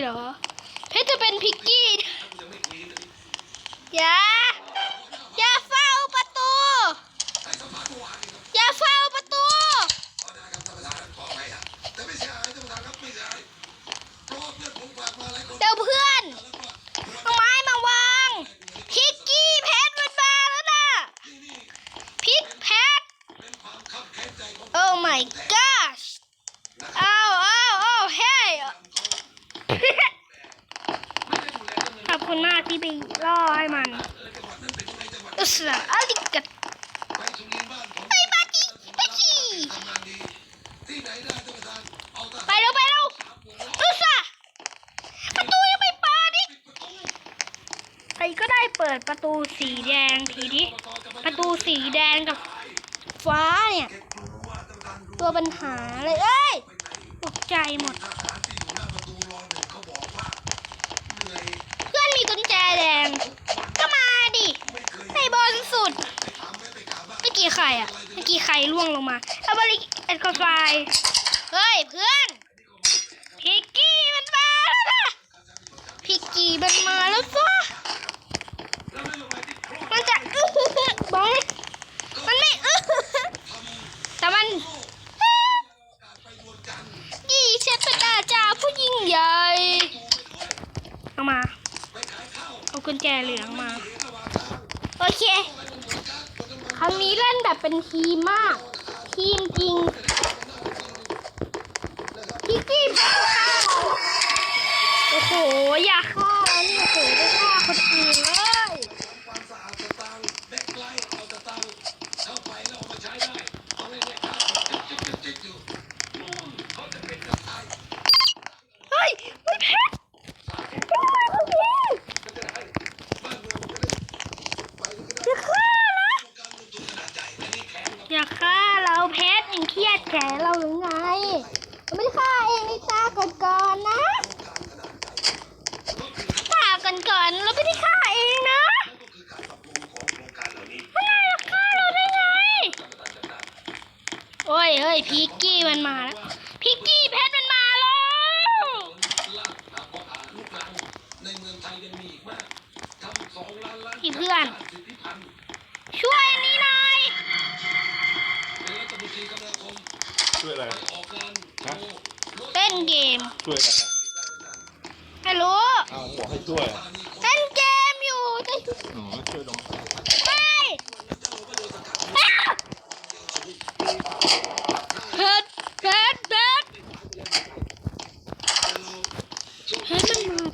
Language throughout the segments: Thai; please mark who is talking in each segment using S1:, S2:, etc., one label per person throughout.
S1: เหรอ เพชรจะเป็นพิกกี้ อย่า อย่าเฝ้าประตู อย่าเฝ้าประตู เดี๋ยวเพื่อนเอาไม้มาวาง พิกกี้เพชรมันมาแล้วนะพิกเพชร Oh my gosh อ้าวอ้าวอ้าวเฮ้ย ขอบ คุณมากที่ไปล่อให้มันอุสระอาลิกัดไปมาดิไปจีไปเร็วไปเร็วอุสระประตูยังไม่เปิดอีกใครก็ได้เปิดประตูสีแดงทีนี้ประตูสีแดงกับฟ้าเนี่ย ตัวปัญหาเลยเอ้ยตกใจหมด เพื่อนายแดง ก็มาดิในบนสุดเมื่อกี้ใครอะเมื่อกี้ใครล่วงลงมาเอาบริเอ็ดคอไฟเฮ้ยเพื่อนพิกกี้มันมาแล้วนะพิกกี้มันมาแล้วจ้ะมันจะอื้อหือหือบอยมันไม่อื้อหือหือแต่มันยี่เชฟเป็นอาจารย์ผู้ยิ่งใหญ่ เอามา เอา กุญแจเหลืองมา โอเค ครั้งนี้เล่นแบบเป็นทีมมาก ทีมจริงพี่กี้ฆ่าโอ้โห อย่าฆ่านี่โอ้โหไปฆ่าคนอื่นเลย เฮ้ยไม่แพ้ทำไมคนนี้จะฆ่าละอย่าฆ่าเราเพชรยังเครียดแขนเราหรือ ไงเราไม่ได้ฆ่าเองในตาก่อนก่อนๆนะฆ่าก่อนก่อนๆเราไม่ได้ฆ่าเองนะไม่ได้ฆ่าเราได้ไง โอ้ยเฮ้ยพิกกี้มันมาแล้วพิกกี้เพชรมันมาแล้วพี่เพื่อน ช่วยอันนี้หน่อย
S2: ช่วยอะไรฮะ
S1: เล่นเก ม
S2: ช่วยอะไรฮะ
S1: ไม่รู้
S2: อ้าวบอกให้ช่วยอะ
S1: เล่นเกมอยู่จะ
S2: อ๋อช่วยลง
S1: ไปอ้าวเพชรเพชรเพชร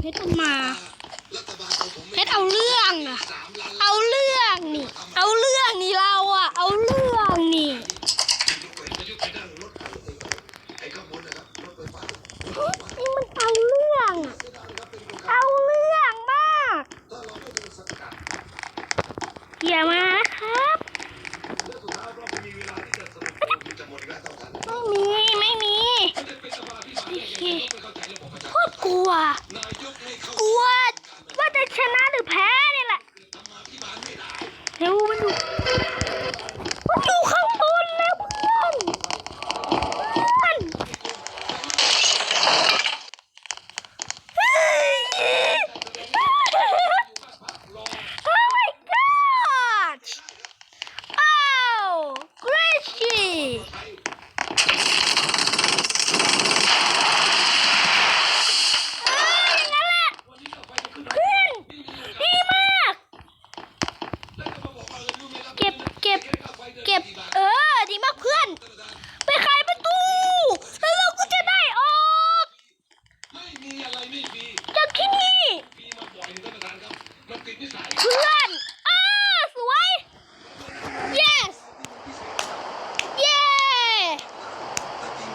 S1: เพชรมันมาเพชรมันมาเพชรเอาเรื่องอะเอาเรื่องนี่ เอาเรื่องนี่เราอะเอาเรื่องนี่นี่มันเอาเรื่องอะเอาเรื่องมากอย่ามานะครับ ไม่มี ไม่มีโค ตรกลัว กลัว ว่าจะชนะหรือแพ้เนี่ยแหละเร็วมันอยู่มันอยู่ข้างบนแล้วเพื่อนเพื่อนเฮ้ย Oh my god! Oh, Gracie! เอ้ยอย่างนั้นแหละเพื่อนดีมาก เก็บเก็บเก็บ เออ ดีมากเพื่อน ไปขายประตู แล้วเราก็จะได้ออกจากที่นี่ เพื่อนอ้าสวย yes เย้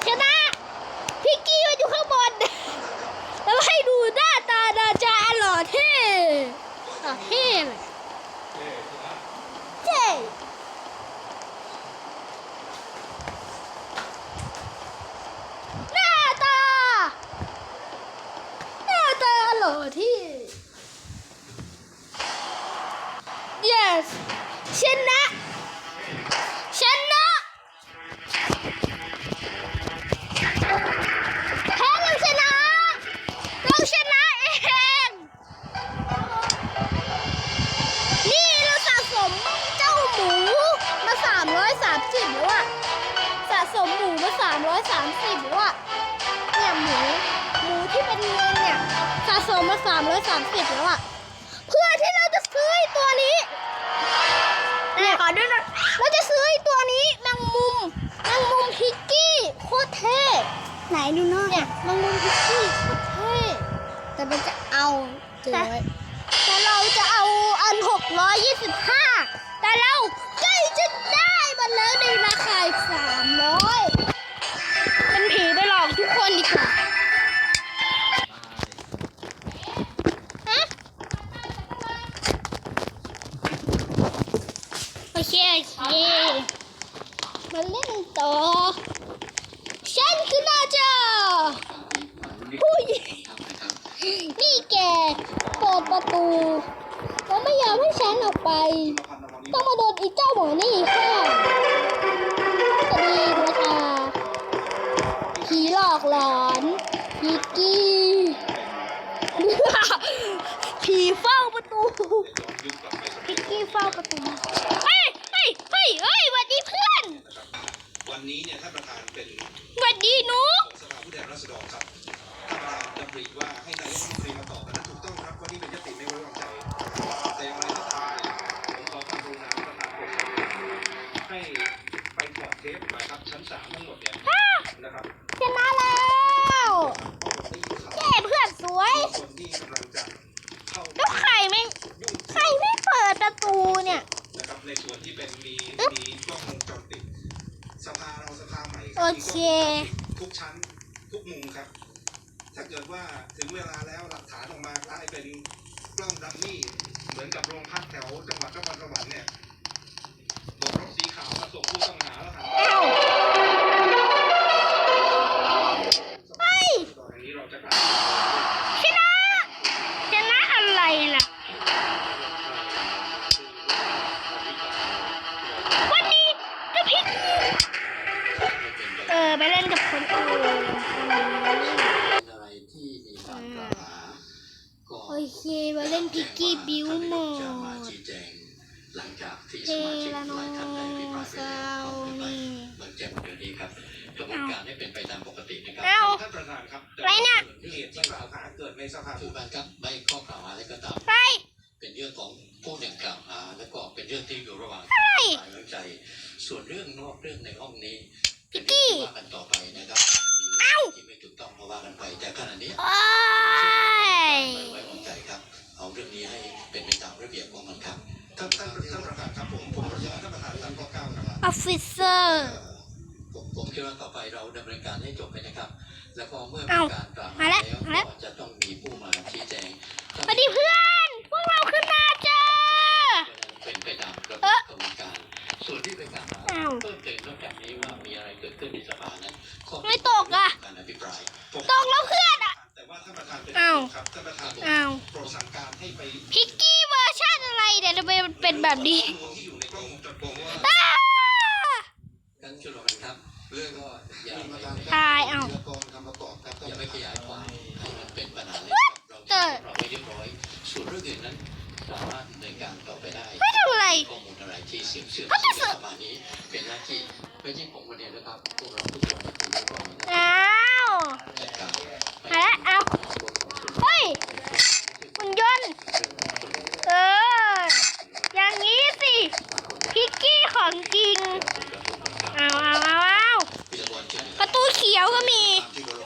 S1: ชนะพิกกี้มันอยู่ข้างบน แล้วให้ดูหน้าตาดาจาหล่อเท่หล่อเท่เลยเท่หน้าตา หน้าตาหล่อเท่ yes ชนะ ชนะแพ้เราชนะ เราชนะเอง นี่เราสะสมเจ้าหมูมาสามร้อยสามสิบแล้วอะสะสมหมูมาสามร้อยสามสิบแล้วอะเนี่ยหมูหมูที่เป็นเงินเนี่ยสะสมมาสามร้อยสามสิบแล้วอะเพื่อที่เราจะซื้อไอ้ตัวนี้เนี่ยขอดูหน่อยเราจะซื้อไอ้ตัวนี้แมงมุมแมงมุมพิกกี้โคตรเท่ไหนดูหน่อยเนี่ยแมงมุมพิกกี้โคตรเท่
S3: แต่มันจะเอาเจ็ดร้อย
S1: แต่เราจะเอาอัน625แต่ ต่อ ฉันคือนาจาผู้หญิงนี่แกเปิดประตูแล้วไม่ยอมให้ฉันออกไป ต้องมาโดนอีเจ้าหมอนี่ค่ะสวัสดีนะคะผีหลอกหลอนพิกกี้ผีเฝ้าประตูพิกกี้เฝ้าประตูเฮ้ยเฮ้ยเฮ้ยเฮ้ยสวัสดีเพื่อน
S4: วันนี้เนี่ยท่านประธานเป็น
S1: สวัสดีหนู
S4: ของสภาผู้แทนราษฎรครับท่านประธานดำริว่าให้นายกรัฐมนตรีมาตอบอันนั้น เค ทุกชั้นทุกมุมครับ ถ้าเกิดว่าถึงเวลาแล้วหลักฐานออกมากลายเป็นกล้องดัมมี่เหมือนกับโรงพักแถวจังหวัดนครสวรรค์เนี่ยบนรถสีขาวมาส่งผู้ต้
S5: อง กระบวนการให้เป็นไปตามปกตินะครับ
S1: เอ้า
S4: ท่านประธานครับ
S1: อะไรเนี่ย
S4: เหตุที่กล่าวหาเกิดในสภา
S5: ผู้
S4: ผู้
S5: การครับไม่ข้อกล่าวหาอะไรก็ตาม
S1: ไป
S5: เป็นเรื่องของผู้หนึ่งกล่าวหาแล้วก็เป็นเรื่องที่อยู่ระหว่าง
S1: อะไร
S5: ฝ่ายวิจัยส่วนเรื่องนอกเรื่องในห้องนี้
S1: พิ
S5: เป็น
S1: กกี้
S5: เรื่องที่ว่ากันต่อไปนะครับ
S1: เอ้า
S5: ที่ไม่ถูกต้องเพราะว่ากันไปแต่ขณะนี้
S1: โอ้ย
S5: ไม่ไว้วางใจครับ เอาเรื่องนี้ให้เป็นไปตามระเบียบของมันครับ
S4: ท่านท่านท่านประธานครับผมผมขออนุญาตท่านประธานตามข้อเก้าครับ
S1: อ
S5: คิดว่าต่อไปเราดำเนินการให้จบไปนะครับ แล้วก็เมื่อมี
S1: เอ้า
S5: การกล่าวหา
S1: มาแล้ว
S5: แล้ว
S1: มาแล้ว
S5: ก็จะต้องมีผู้มาชี้แจง
S1: สวัสดีเพื่อน พวกเราขึ้นมาเจอ
S5: เป็นไปตามระ
S1: เอ๊ะ
S5: เบียบกระบวนการ ส่วนที่เป็นการหา
S1: อ้าว
S5: เพิ่มเติมนอกจากนี้ว่ามีอะไรเกิดขึ้นในสภานั้นข้อ
S1: ไม่ตกอะ
S5: การอภิปราย
S4: ผม
S1: ตกแล้วเพื่อนอะ
S4: แต่ว่าท่านประธานเป็น
S1: อ้าว
S4: ครับท่านประธานผม
S1: อ้าว
S4: โปรดสั่งการให้ไป
S1: พิกกี้เวอร์ชันอะไรเนี่ยทำไมมันเป็นแบบนี้
S5: ไม่ใช่ผมคนเดียวนะครับพวกเราทุกคนที่รู้ว่ามัน
S1: อ้าว
S5: จัดการ
S1: มาแล้วเอาเฮ้ยคุณยนต์เอออย่างนี้สิพิกกี้ของจริงเอาเอาเอาเอา
S5: พิจารณาเชิญ
S1: ประตูเขียวก็มี
S4: ที่เคาร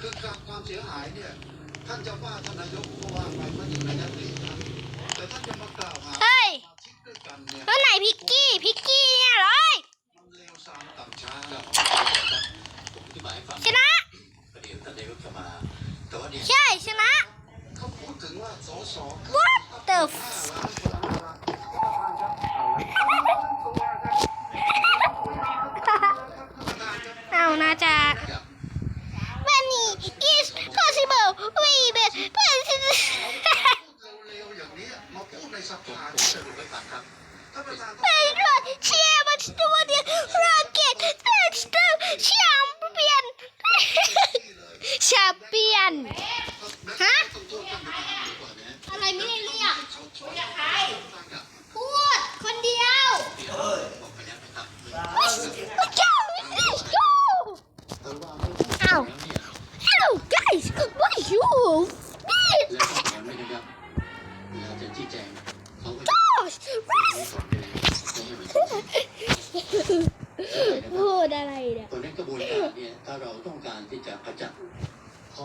S4: คือการค
S1: วา
S4: มเสี
S1: ย
S4: หายเนี่ยท่าน
S1: จะ
S4: ว่าท่านนายกก็ว่า
S1: ไปมันอยู่ในยตินะแต่ท่านจะมาก
S5: ล่า
S1: วหาเฮ้ย
S5: แล้วไหน
S1: พิกกี้พิกกี้เนี่ย
S5: เหรอชนะใช่ชนะ What the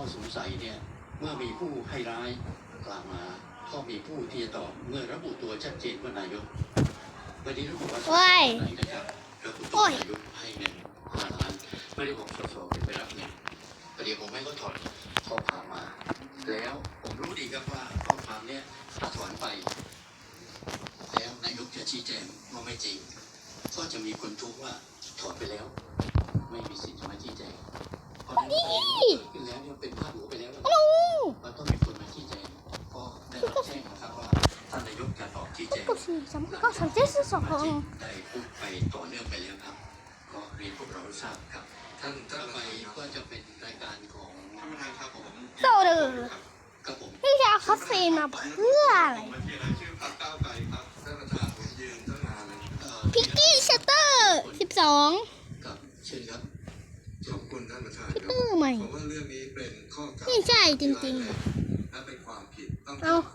S5: อสงสัยเนี่ยเมื่อมีผู้ให้ร้ายกล่าวมาก็มีผู้ที่จะตอบเมื่อระบุตัวชัดเจนว่านายกวันนี้ระบุว่า
S1: โอ้ย
S5: ไหนนะครับระบุตัวนายกให้เงินห้าล้านไม่ได้บอกสสเป็นไปรับเงินประเดี๋ยวผมให้เขาถอนข้อความมา แล้วผมรู้ดีครับว่าข้อความเนี่ยถ้าถอนไป แล้วนายกจะชี้แจงว่าไม่จริง ก็จะมีคนทุกข์ว่า สาม
S1: เจ็ดสอง
S5: ได้พูดไปต่อเนื่องไปแล้วครับ ก็เรียนพวกเราทราบครับ ท่านต่อไปก็จะเป็นรายการของ
S4: ท่านประธานครับผม
S1: โซเดอร์
S5: ครับผม
S1: พี่จะเอาคาเฟอีนมาเพื่ออะไร
S4: ผมมาที่รายชื่อพรรคก้าวไกลครับท่านประธานผมยืนตั้งนานเลย
S5: เอ่อ
S1: พิกกี้ชัตเตอร์สิบสอง
S5: ครับเชิญครับ
S4: ขอบคุณท่านประธานครับ
S1: อร์ใหม่
S4: ผมว่าเรื่องนี้เป็นข้อกล่าวหา
S1: ไม่ใช่จริง
S4: ๆและเป็นความผิดต้อง
S1: เอ้า
S4: แจ้งความนะครับ
S1: เอา